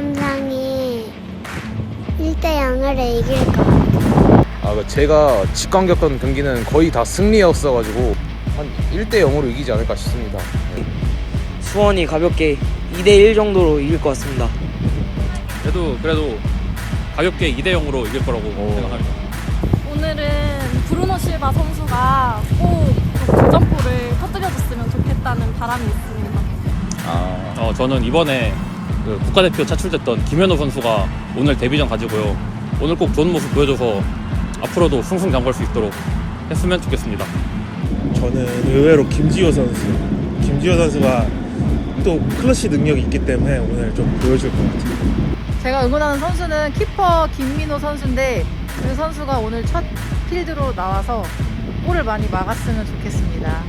삼성이 1대 0으로 이길 것 같아요. 아, 그 제가 직관 겪은 경기는 거의 다 승리였어가지고 한 1대 0으로 이기지 않을까 싶습니다. 네. 수원이 가볍게 2대 1 정도로 이길 것 같습니다. 그래도 그래도 가볍게 2대 0으로 이길 거라고 생각합니다. 오늘은 브루노 실바 선수가 꼭그 득점포를 터뜨려줬으면 좋겠다는 바람이 있습니다. 어, 저는 이번에 그 국가대표 차출됐던 김현우 선수가 오늘 데뷔전 가지고요. 오늘 꼭 좋은 모습 보여줘서 앞으로도 승승장구할 수 있도록 했으면 좋겠습니다. 저는 의외로 김지호 선수. 김지호 선수가 또 클러치 능력이 있기 때문에 오늘 좀 보여줄 것 같아요. 제가 응원하는 선수는 키퍼 김민호 선수인데 그 선수가 오늘 첫 필드로 나와서 골을 많이 막았으면 좋겠습니다.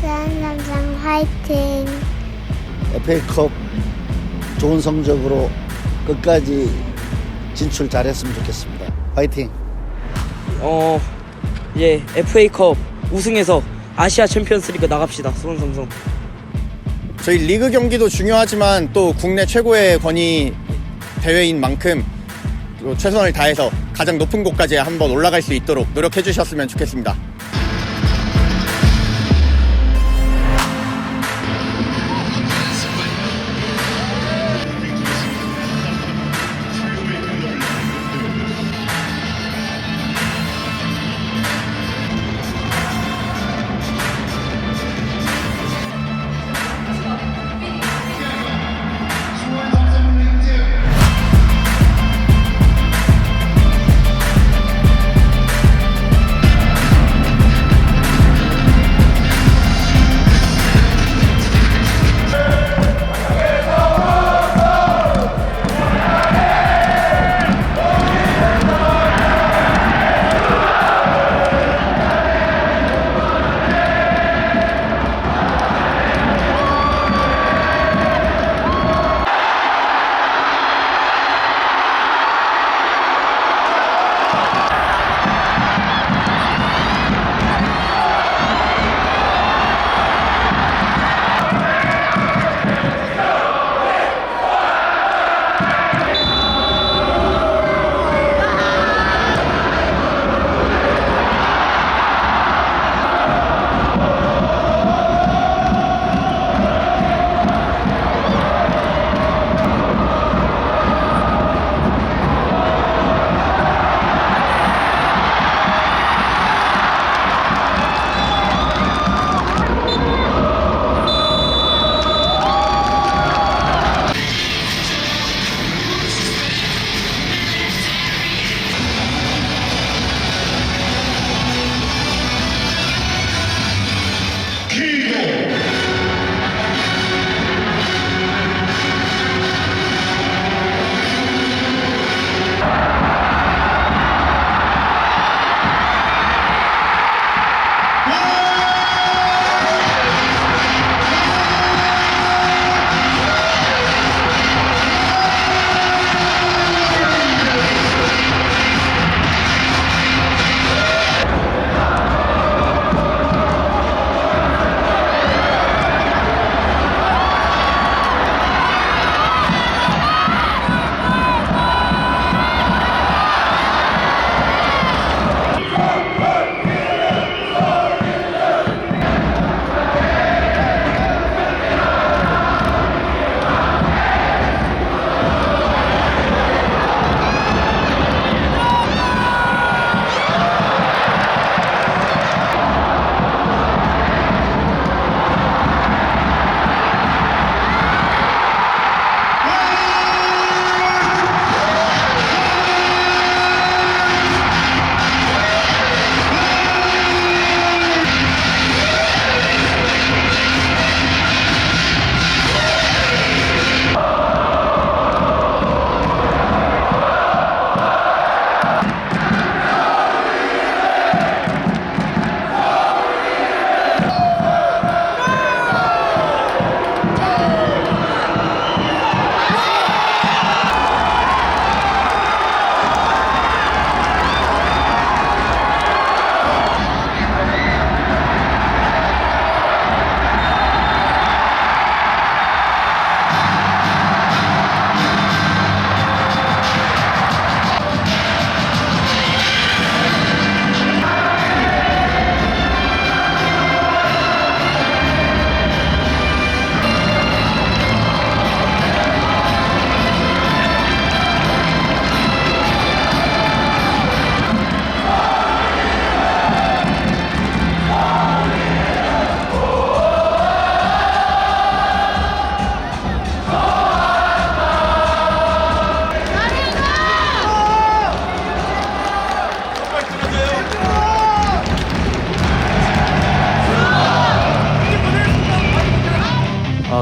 수원 삼성 화이팅! FA컵 좋은 성적으로 끝까지 진출 잘했으면 좋겠습니다. 화이팅! 어, 이제 FA컵 우승해서 아시아 챔피언스리그 나갑시다. 수원 삼성. 저희 리그 경기도 중요하지만 또 국내 최고의 권위 대회인 만큼 또 최선을 다해서 가장 높은 곳까지 한번 올라갈 수 있도록 노력해 주셨으면 좋겠습니다.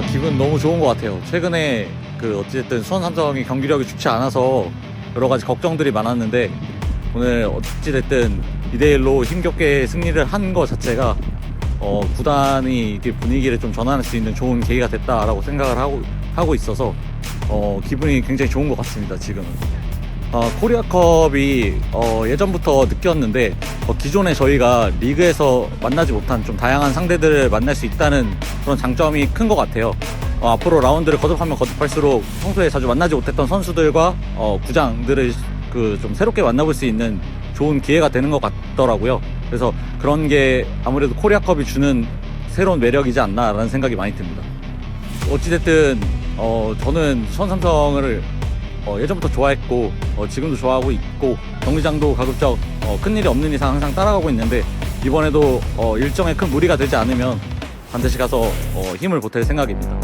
기분은 너무 좋은 것 같아요. 최근에 그 어찌됐든 수원 삼성이 경기력이 좋지 않아서 여러 가지 걱정들이 많았는데 오늘 어찌 됐든 2대 1로 힘겹게 승리를 한 것 자체가 어, 구단이 이렇게 분위기를 좀 전환할 수 있는 좋은 계기가 됐다라고 생각을 하고, 하고 있어서 어, 기분이 굉장히 좋은 것 같습니다, 지금은. 어, 코리아컵이 어, 예전부터 느꼈는데 어, 기존에 저희가 리그에서 만나지 못한 좀 다양한 상대들을 만날 수 있다는 그런 장점이 큰 것 같아요. 어, 앞으로 라운드를 거듭하면 거듭할수록 평소에 자주 만나지 못했던 선수들과 어, 구장들을 그 좀 새롭게 만나볼 수 있는 좋은 기회가 되는 것 같더라고요. 그래서 그런 게 아무래도 코리아컵이 주는 새로운 매력이지 않나라는 생각이 많이 듭니다. 어찌됐든 어, 저는 수원삼성을 어, 예전부터 좋아했고 어, 지금도 좋아하고 있고 경기장도 가급적 어, 큰일이 없는 이상 항상 따라가고 있는데 이번에도 어, 일정에 큰 무리가 되지 않으면 반드시 가서 어, 힘을 보탤 생각입니다.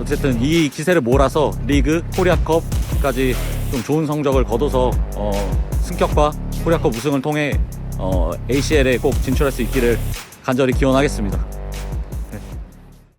어쨌든 이 기세를 몰아서 리그, 코리아컵까지 좀 좋은 성적을 거둬서 어, 승격과 코리아컵 우승을 통해 어, ACL에 꼭 진출할 수 있기를 간절히 기원하겠습니다.